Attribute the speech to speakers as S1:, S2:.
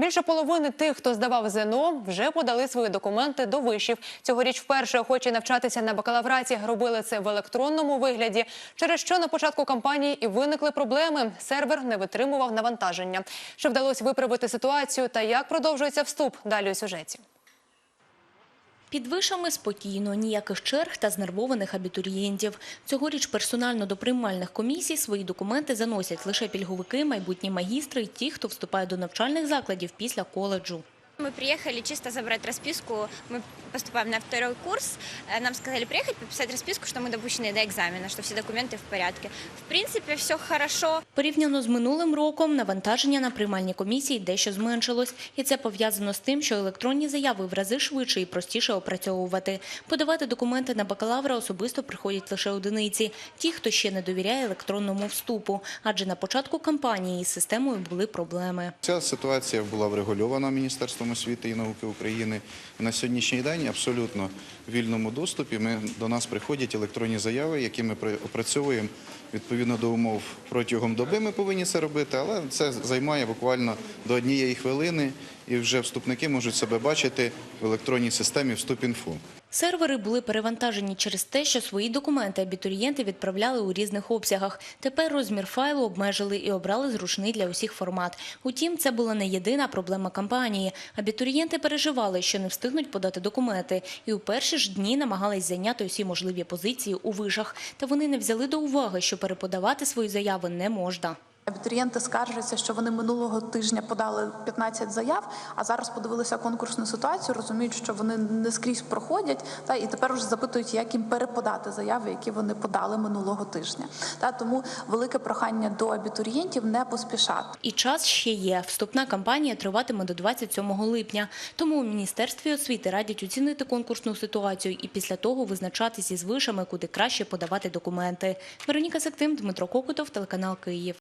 S1: Більше половини тих, хто здавав ЗНО, вже подали свої документи до вишів. Цьогоріч вперше охочі навчатися на бакалавраті робили це в електронному вигляді, через що на початку кампанії і виникли проблеми. Сервер не витримував навантаження. Чи вдалося виправити ситуацію та як продовжується вступ? Далі у сюжеті.
S2: Під вишами спокійно, ніяких черг та знервованих абітурієнтів. Цьогоріч персонально до приймальних комісій свої документи заносять лише пільговики, майбутні магістри і ті, хто вступає до навчальних закладів після коледжу.
S3: Мы приехали чисто забрать расписку. Мы поступаем на второй курс. Э, Нам сказали приехать, подписать расписку, что мы допущены до экзамена, что все документы в порядке. В принципе, все хорошо.
S2: Порівняно з минулим роком навантаження на приймальні комісії дещо зменшилось. І це пов'язано з тим, що електронні заяви в рази швидше і простіше опрацьовувати. Подавати документи на бакалавра особисто приходять лише одиниці. Ті, хто ще не довіряє електронному вступу. Адже на початку кампанії із системою були проблеми.
S4: Ця ситуація була врегульована Міністерством освіти і науки України. І на сьогоднішній день абсолютно в вільному доступі ми, до нас приходять електронні заяви, які ми опрацьовуємо відповідно до умов протягом доби. Ми повинні це робити, але це займає буквально до однієї хвилини, і вже вступники можуть себе бачити в електронній системі «Вступ.Інфо».
S2: Сервери були перевантажені через те, що свої документи абітурієнти відправляли у різних обсягах. Тепер розмір файлу обмежили і обрали зручний для усіх формат. Утім, це була не єдина проблема кампанії. Абітурієнти переживали, що не встигнуть подати документи, і у перші ж дні намагались зайняти усі можливі позиції у вишах. Та вони не взяли до уваги, що переподавати свої заяви не можна.
S5: Абітурієнти скаржаться, що вони минулого тижня подали 15 заяв, а зараз подивилися конкурсну ситуацію, розуміють, що вони не скрізь проходять, та і тепер вже запитують, як їм переподати заяви, які вони подали минулого тижня. Та тому велике прохання до абітурієнтів не поспішати.
S2: І час ще є. Вступна кампанія триватиме до 27 липня. Тому у Міністерстві освіти радять оцінити конкурсну ситуацію і після того визначатися із вишами, куди краще подавати документи. Вероніка Сектим, Дмитро Кокотов, телеканал Київ.